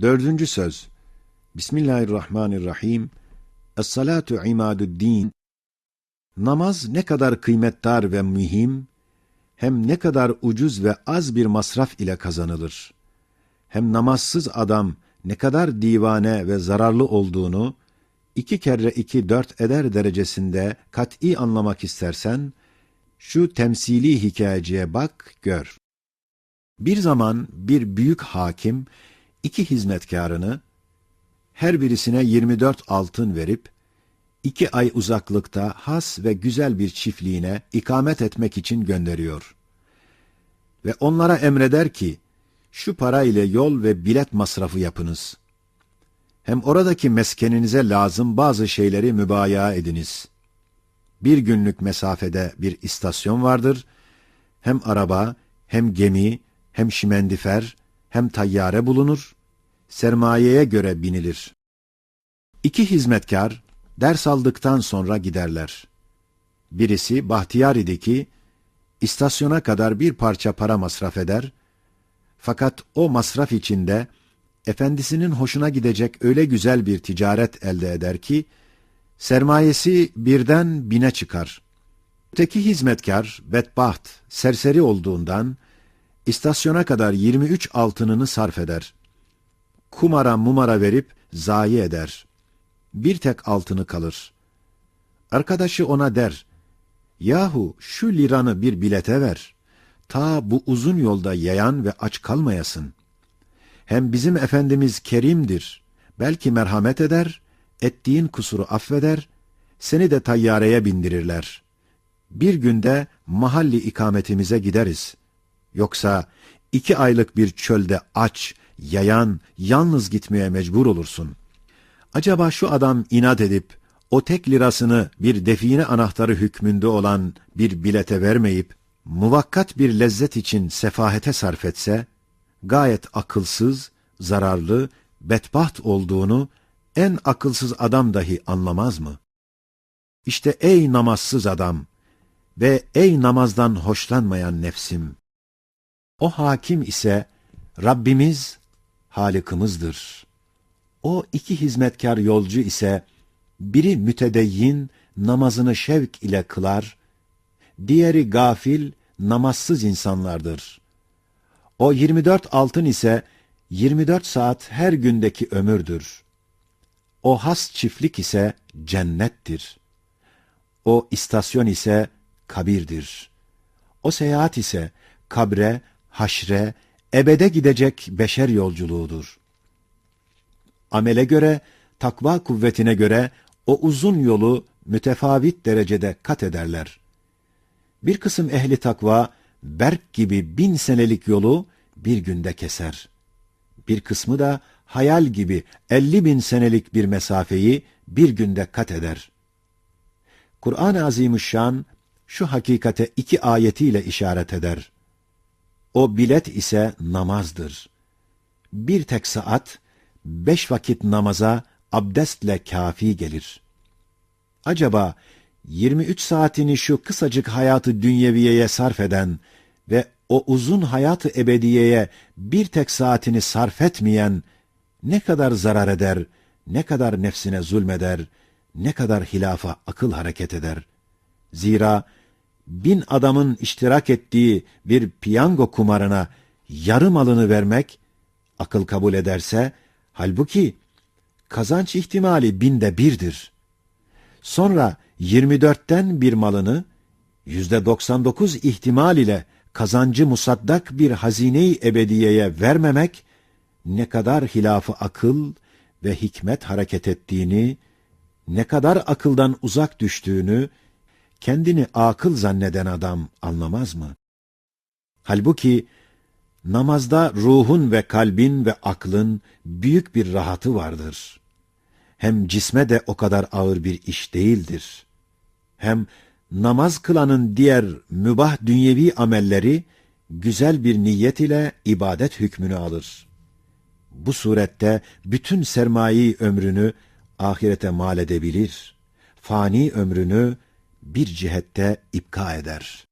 Dördüncü söz. Bismillahirrahmanirrahim. Es-salatu imaduddin. Namaz ne kadar kıymetdar ve mühim, hem ne kadar ucuz ve az bir masraf ile kazanılır. Hem namazsız adam ne kadar divane ve zararlı olduğunu, iki kere iki dört eder derecesinde kat'i anlamak istersen, şu temsili hikayeciye bak, gör. Bir zaman bir büyük hakim, iki hizmetkarını, her birisine 24 altın verip, iki ay uzaklıkta has ve güzel bir çiftliğine ikamet etmek için gönderiyor. Ve onlara emreder ki, şu para ile yol ve bilet masrafı yapınız. Hem oradaki meskeninize lazım bazı şeyleri mübaya ediniz. Bir günlük mesafede bir istasyon vardır, hem araba, hem gemi, hem şimendifer, hem tayyare bulunur, sermayeye göre binilir. İki hizmetkar, ders aldıktan sonra giderler. Birisi Bahtiyar idi ki, istasyona kadar bir parça para masraf eder, fakat o masraf içinde, efendisinin hoşuna gidecek öyle güzel bir ticaret elde eder ki, sermayesi birden bine çıkar. Öteki hizmetkar, bedbaht, serseri olduğundan, istasyona kadar 23 altınını sarf eder. Kumara mumara verip zayi eder. Bir tek altını kalır. Arkadaşı ona der, Yahu şu liranı bir bilete ver. Ta bu uzun yolda yayan ve aç kalmayasın. Hem bizim Efendimiz kerimdir. Belki merhamet eder, ettiğin kusuru affeder, seni de tayyareye bindirirler. Bir günde mahalli ikametimize gideriz. Yoksa iki aylık bir çölde aç, yayan, yalnız gitmeye mecbur olursun. Acaba şu adam inat edip, o tek lirasını bir define anahtarı hükmünde olan bir bilete vermeyip, muvakkat bir lezzet için sefahete sarf etse, gayet akılsız, zararlı, bedbaht olduğunu en akılsız adam dahi anlamaz mı? İşte ey namazsız adam ve ey namazdan hoşlanmayan nefsim! O hakim ise Rabbimiz, Halık'ımızdır. O iki hizmetkar yolcu ise biri mütedeyyin namazını şevk ile kılar, diğeri gafil namazsız insanlardır. O 24 altın ise 24 saat her gündeki ömürdür. O has çiftlik ise cennettir. O istasyon ise kabirdir. O seyahat ise kabre, haşre, ebede gidecek beşer yolculuğudur. Amele göre, takva kuvvetine göre o uzun yolu mütefavit derecede kat ederler. Bir kısım ehli takva, berk gibi bin senelik yolu bir günde keser. Bir kısmı da hayal gibi elli bin senelik bir mesafeyi bir günde kat eder. Kur'an-ı Azimüşşan şu hakikate iki ayetiyle işaret eder. O bilet ise namazdır. Bir tek saat, beş vakit namaza abdestle kafi gelir. Acaba 23 saatini şu kısacık hayatı dünyeviyeye sarf eden ve o uzun hayatı ebediyeye bir tek saatini sarf etmeyen ne kadar zarar eder, ne kadar nefsine zulmeder, ne kadar hilafa akıl hareket eder. Zira bin adamın iştirak ettiği bir piyango kumarına yarı malını vermek, akıl kabul ederse, halbuki kazanç ihtimali binde birdir. Sonra 24'ten bir malını, yüzde 99 ihtimal ile kazancı musaddak bir hazine-i ebediyeye vermemek, ne kadar hilafı akıl ve hikmet hareket ettiğini, ne kadar akıldan uzak düştüğünü, kendini akıl zanneden adam anlamaz mı? Halbuki, namazda ruhun ve kalbin ve aklın büyük bir rahatı vardır. Hem cisme de o kadar ağır bir iş değildir. Hem namaz kılanın diğer mübah dünyevi amelleri güzel bir niyet ile ibadet hükmünü alır. Bu surette bütün sermayeyi ömrünü ahirete mal edebilir. Fani ömrünü bir cihette ipka eder.